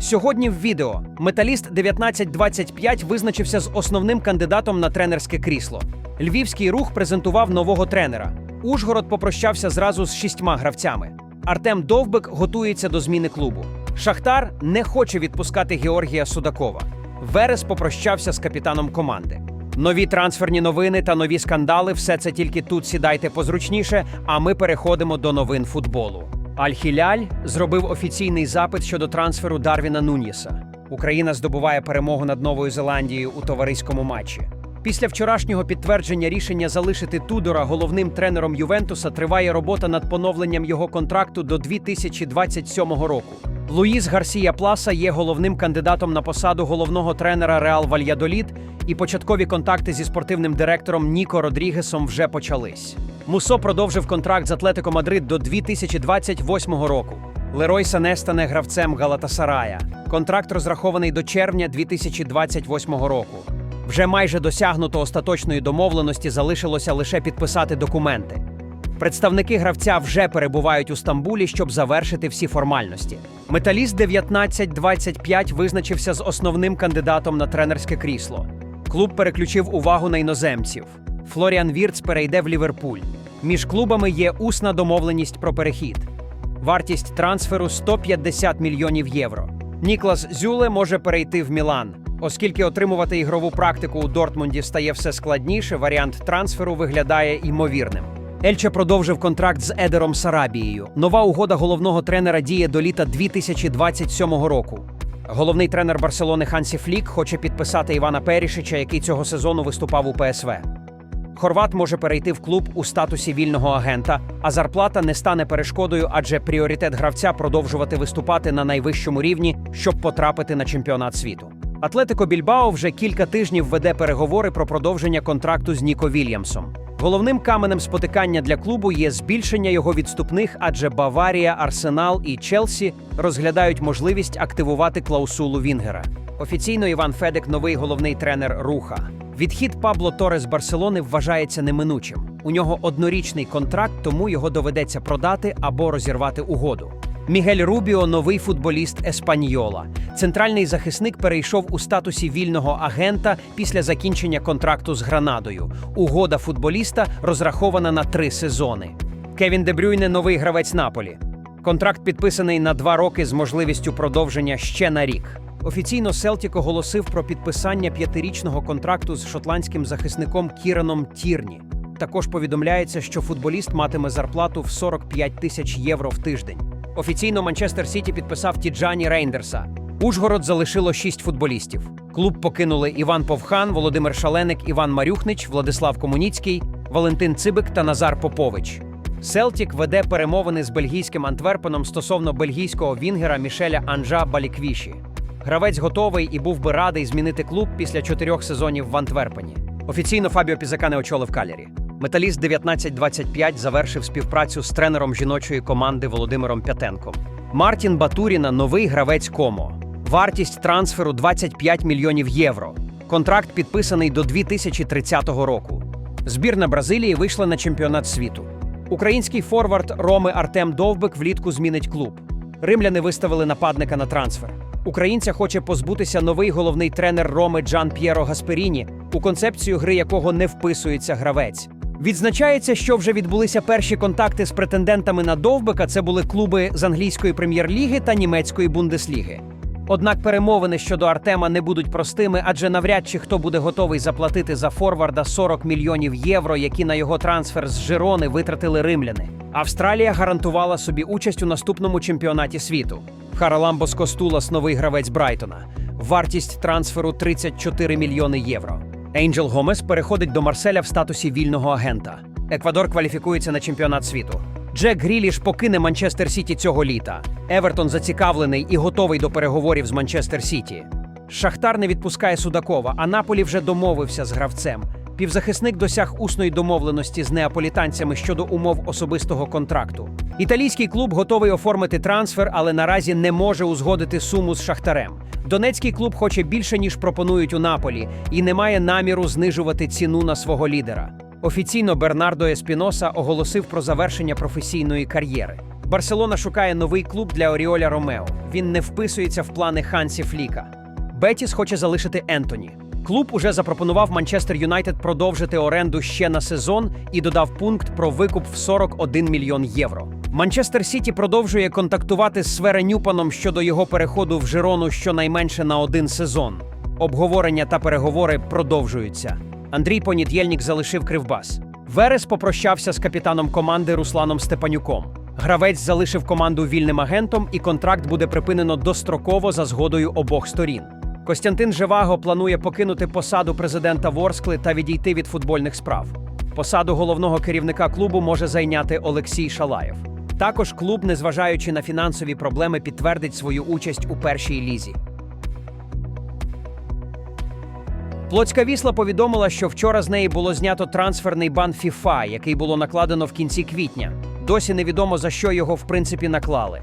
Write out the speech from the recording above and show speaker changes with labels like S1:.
S1: Сьогодні в відео металіст 1925 визначився з основним кандидатом на тренерське крісло. Львівський рух презентував нового тренера. Ужгород попрощався зразу з шістьма гравцями. Артем Довбик готується до зміни клубу. Шахтар не хоче відпускати Георгія Судакова. Верес попрощався з капітаном команди. Нові трансферні новини та нові скандали все це тільки тут сідайте позручніше, а ми переходимо до новин футболу. Аль-Хіляль зробив офіційний запит щодо трансферу Дарвіна Нуньєса. Україна здобуває перемогу над Новою Зеландією у товариському матчі. Після вчорашнього підтвердження рішення залишити Тудора головним тренером Ювентуса триває робота над поновленням його контракту до 2027 року. Луїс Гарсія Пласа є головним кандидатом на посаду головного тренера Реал Вальядоліт, і початкові контакти зі спортивним директором Ніко Родрігесом вже почались. Мусо продовжив контракт з Атлетико Мадрид до 2028 року. Лерой Сане стане гравцем Галатасарая. Контракт розрахований до червня 2028 року. Вже майже досягнуто остаточної домовленості залишилося лише підписати документи. Представники гравця вже перебувають у Стамбулі, щоб завершити всі формальності. Металіст 1925 визначився з основним кандидатом на тренерське крісло. Клуб переключив увагу на іноземців. Флоріан Вірц перейде в Ліверпуль. Між клубами є усна домовленість про перехід. Вартість трансферу 150 мільйонів євро. Ніклас Зюле може перейти в Мілан. Оскільки отримувати ігрову практику у Дортмунді стає все складніше, варіант трансферу виглядає ймовірним. Ельче продовжив контракт з Едером Сарабією. Нова угода головного тренера діє до літа 2027 року. Головний тренер Барселони Хансі Флік хоче підписати Івана Перішича, який цього сезону виступав у ПСВ. Хорват може перейти в клуб у статусі вільного агента, а зарплата не стане перешкодою, адже пріоритет гравця продовжувати виступати на найвищому рівні, щоб потрапити на чемпіонат світу. Атлетико Більбао вже кілька тижнів веде переговори про продовження контракту з Ніко Вільямсом. Головним каменем спотикання для клубу є збільшення його відступних, адже Баварія, Арсенал і Челсі розглядають можливість активувати клаусулу Вінгера. Офіційно Іван Федек новий головний тренер руха. Відхід Пабло Торе з Барселони вважається неминучим. У нього однорічний контракт, тому його доведеться продати або розірвати угоду. Мігель Рубіо новий футболіст Еспаньола. Центральний захисник перейшов у статусі вільного агента після закінчення контракту з Гранадою. Угода футболіста розрахована на три сезони. Кевін Дебрюйне новий гравець Наполі. Контракт підписаний на два роки з можливістю продовження ще на рік. Офіційно Селтік оголосив про підписання п'ятирічного контракту з шотландським захисником Кіраном Тірні. Також повідомляється, що футболіст матиме зарплату в 45 тисяч євро в тиждень. Офіційно Манчестер Сіті підписав Тіджані Рейндерса. Ужгород залишило шість футболістів. Клуб покинули Іван Повхан, Володимир Шаленик, Іван Марюхнич, Владислав Комуніцький, Валентин Цибик та Назар Попович. Селтік веде перемовини з бельгійським Антверпеном стосовно бельгійського вінгера Мішеля Анжа Баліквіші. Гравець готовий і був би радий змінити клуб після чотирьох сезонів в Антверпені. Офіційно Фабіо Пізакане очолив калірі. Металіст 1925 завершив співпрацю з тренером жіночої команди Володимиром П'ятенком. Мартін Батуріна новий гравець Комо. Вартість трансферу 25 мільйонів євро. Контракт підписаний до 2030 року. Збірна Бразилії вийшла на чемпіонат світу. Український форвард Роми Артем Довбик влітку змінить клуб. Римляни виставили нападника на трансфер. Українця хоче позбутися новий головний тренер Роми Джан П'єро Гасперіні, у концепцію гри якого не вписується гравець. Відзначається, що вже відбулися перші контакти з претендентами на Довбика. Це були клуби з англійської прем'єр-ліги та німецької бундесліги. Однак перемовини щодо Артема не будуть простими, адже навряд чи хто буде готовий заплатити за форварда 40 мільйонів євро, які на його трансфер з Жирони витратили римляни. Австралія гарантувала собі участь у наступному чемпіонаті світу. Хараламбос Костулас новий гравець Брайтона. Вартість трансферу 34 мільйони євро. Ейнджел Гомес переходить до Марселя в статусі вільного агента. Еквадор кваліфікується на чемпіонат світу. Джек Гріліш покине Манчестер Сіті цього літа. Евертон зацікавлений і готовий до переговорів з Манчестер Сіті. Шахтар не відпускає Судакова, а Наполі вже домовився з гравцем. Півзахисник досяг усної домовленості з неаполітанцями щодо умов особистого контракту. Італійський клуб готовий оформити трансфер, але наразі не може узгодити суму з Шахтарем. Донецький клуб хоче більше, ніж пропонують у Наполі, і не має наміру знижувати ціну на свого лідера. Офіційно Бернардо Еспіноса оголосив про завершення професійної кар'єри. Барселона шукає новий клуб для Оріоля Ромео. Він не вписується в плани Хансі Фліка. Бетіс хоче залишити Ентоні. Клуб уже запропонував Манчестер Юнайтед продовжити оренду ще на сезон і додав пункт про викуп в 41 мільйон євро. Манчестер Сіті продовжує контактувати з Свере Нюпаном щодо його переходу в Жирону щонайменше на один сезон. Обговорення та переговори продовжуються. Андрій Понідєльнік залишив Кривбас. Верес попрощався з капітаном команди Русланом Степанюком. Гравець залишив команду вільним агентом, і контракт буде припинено достроково за згодою обох сторін. Костянтин Живаго планує покинути посаду президента Ворскли та відійти від футбольних справ. Посаду головного керівника клубу може зайняти Олексій Шалаєв. Також клуб, незважаючи на фінансові проблеми, підтвердить свою участь у першій лізі. Плотська вісла повідомила, що вчора з неї було знято трансферний бан FIFA, який було накладено в кінці квітня. Досі невідомо за що його в принципі наклали.